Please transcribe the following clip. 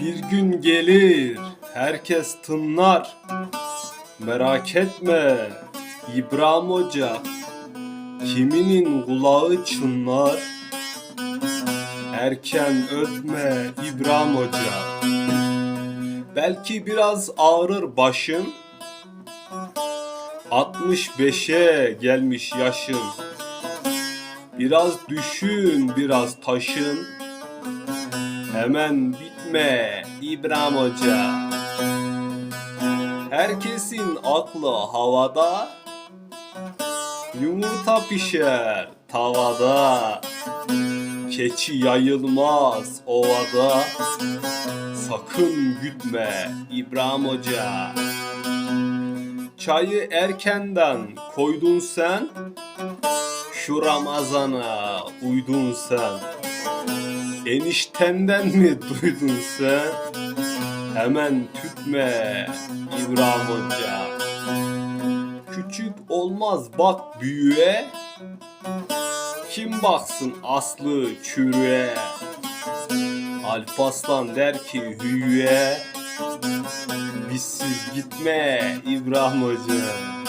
Bir gün gelir, herkes tınlar. Merak etme, İbrahim Hoca. Kiminin kulağı çınlar. Erken ötme İbrahim Hoca. Belki biraz ağrır başın. 65'e gelmiş yaşın. Biraz düşün, biraz taşın. Hemen bitme İbrahim Hoca. Herkesin aklı havada. Yumurta pişer tavada. Keçi yayılmaz ovada. Sakın gütme İbrahim Hoca. Çayı erkenden koydun sen. Şu Ramazan'a uydun sen. Eniştenden mi duydun sen? Hemen tütme İbrahim Hoca. Küçük olmaz bak büyüğe. Kim baksın aslı çürüğe? Alpaslan der ki hüye. Bizsiz gitme İbrahim Hoca.